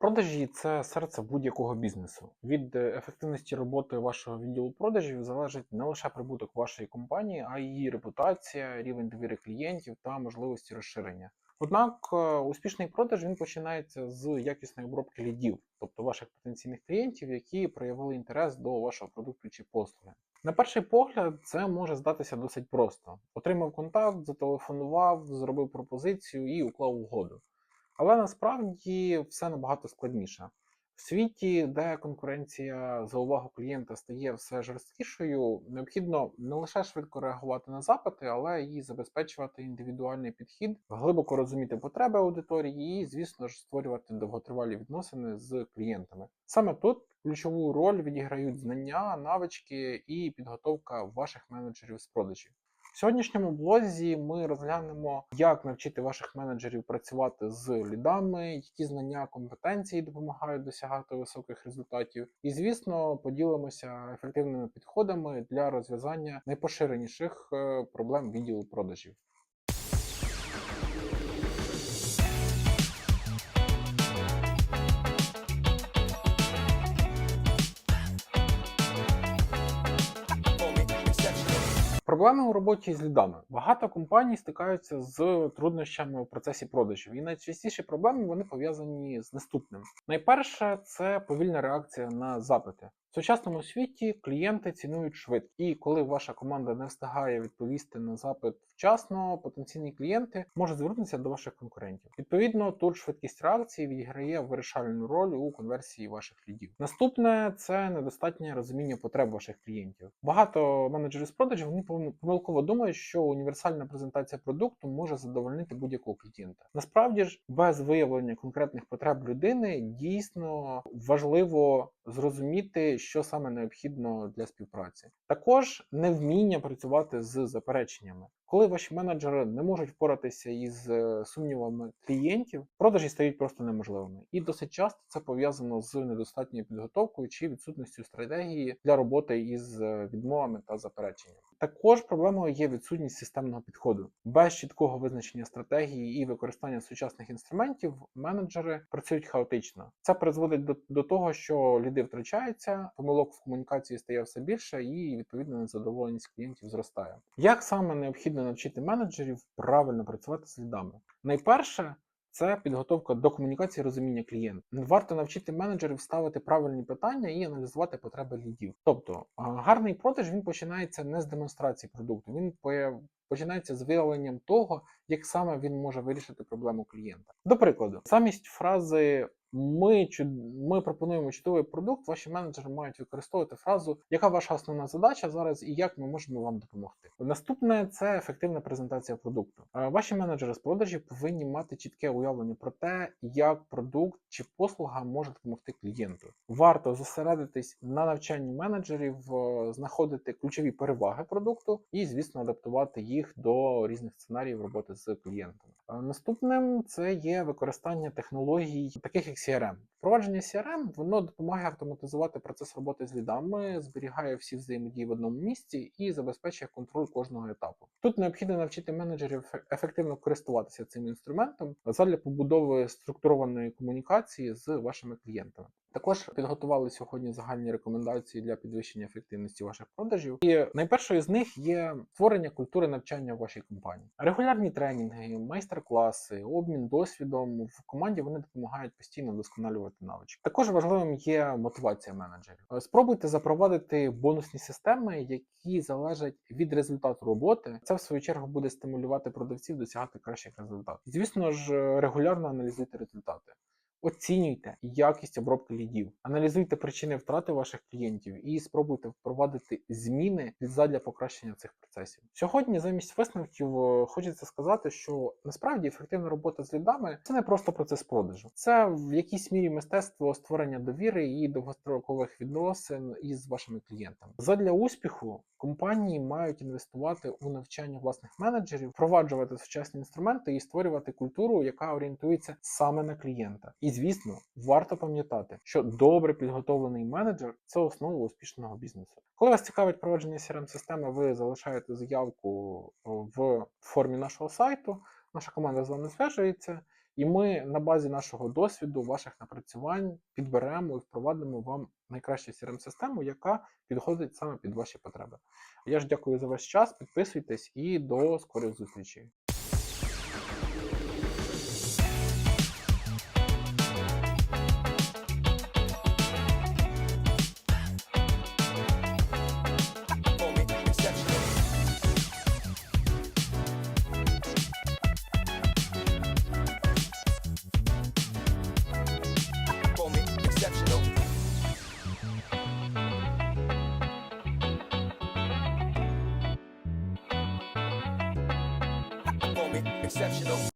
Продажі це серце будь-якого бізнесу. Від е, ефективності роботи вашого відділу продажів залежить не лише прибуток вашої компанії, а й її репутація, рівень довіри клієнтів та можливості розширення. Однак е, успішний продаж він починається з якісної обробки лідів, тобто ваших потенційних клієнтів, які проявили інтерес до вашого продукту чи послуги. На перший погляд, це може здатися досить просто: отримав контакт, зателефонував, зробив пропозицію і уклав угоду. Але насправді все набагато складніше. В світі, де конкуренція за увагу клієнта стає все жорсткішою, необхідно не лише швидко реагувати на запити, але й забезпечувати індивідуальний підхід, глибоко розуміти потреби аудиторії і, звісно ж, створювати довготривалі відносини з клієнтами. Саме тут ключову роль відіграють знання, навички і підготовка ваших менеджерів з продажів. В сьогоднішньому блозі ми розглянемо, як навчити ваших менеджерів працювати з лідами, які знання компетенції допомагають досягати високих результатів. І, звісно, поділимося ефективними підходами для розв'язання найпоширеніших е, проблем відділу продажів. Проблеми у роботі з лідами. Багато компаній стикаються з труднощами у процесі продажів, і найчастіші проблеми вони пов'язані з наступним. Найперше це повільна реакція на запити. В сучасному світі клієнти цінують швидкість, і коли ваша команда не встигає відповісти на запит вчасно, потенційні клієнти можуть звернутися до ваших конкурентів. Відповідно, тут швидкість реакції відіграє вирішальну роль у конверсії ваших лідів. Наступне це недостатнє розуміння потреб ваших клієнтів. Багато менеджерів з продажів вони помилково думають, що універсальна презентація продукту може задовольнити будь-якого клієнта. Насправді ж, без виявлення конкретних потреб людини дійсно важливо зрозуміти, що саме необхідно для співпраці. Також невміння працювати з запереченнями. Коли ваші менеджери не можуть впоратися із е, сумнівами клієнтів, продажі стають просто неможливими. І досить часто це пов'язано з недостатньою підготовкою чи відсутністю стратегії для роботи із е, відмовами та запереченнями. Також проблемою є відсутність системного підходу. Без чіткого визначення стратегії і використання сучасних інструментів менеджери працюють хаотично. Це призводить до, до того, що ліди втрачаються, помилок в комунікації стає все більше, і відповідно незадоволеність клієнтів зростає. Як саме необхідно навчити менеджерів правильно працювати з лідами? Найперше. Це підготовка до комунікації розуміння клієнта. Варто навчити менеджерів ставити правильні питання і аналізувати потреби лідів. Тобто гарний продаж він починається не з демонстрації продукту, він починається з виявленням того, як саме він може вирішити проблему клієнта. До прикладу, замість фрази ми ми пропонуємо чудовий продукт. Ваші менеджери мають використовувати фразу, яка ваша основна задача зараз і як ми можемо вам допомогти. Наступне це ефективна презентація продукту. Е, Ваші менеджери з продажів повинні мати чітке уявлення про те, як продукт чи послуга може допомогти клієнту. Варто зосередитись на навчанні менеджерів, е, знаходити ключові переваги продукту і, звісно, адаптувати їх до різних сценаріїв роботи з клієнтами. Е, Наступним це є використання технологій, таких як CRM. Впровадження CRM воно допомагає автоматизувати процес роботи з лідами, зберігає всі взаємодії в одному місці і забезпечує контроль кожного етапу. Тут необхідно навчити менеджерів ефективно користуватися цим інструментом задля побудови структурованої комунікації з вашими клієнтами. Також підготували сьогодні загальні рекомендації для підвищення ефективності ваших продажів. І найпершою з них є створення культури навчання в вашій компанії. Регулярні тренінги, майстер-класи, обмін досвідом в команді вони допомагають постійно вдосконалювати навички. Також важливим є мотивація менеджерів. Е, Спробуйте запровадити бонусні системи, які залежать від результату роботи. Це в свою чергу буде стимулювати продавців досягати кращих результатів. Звісно ж, регулярно аналізуйте результати. Оцінюйте якість обробки лідів, аналізуйте причини втрати ваших клієнтів і спробуйте впровадити зміни задля покращення цих процесів. Сьогодні, замість висновків, е, хочеться сказати, що насправді ефективна робота з лідами це не просто процес продажу, це в якійсь мірі мистецтво створення довіри і довгострокових відносин із вашими клієнтами. Задля успіху компанії мають інвестувати у навчання власних менеджерів, впроваджувати сучасні інструменти і створювати культуру, яка орієнтується саме на клієнта. І звісно, варто пам'ятати, що добре підготовлений менеджер це основа успішного бізнесу. Коли вас цікавить провадження crm системи ви залишаєте заявку в формі нашого сайту. Наша команда з вами зв'яжується. І ми на базі нашого досвіду, ваших напрацювань підберемо і впровадимо вам найкращу crm систему яка підходить саме під ваші потреби. Я ж дякую за ваш час. Підписуйтесь і до скорих зустрічей. Exceptional.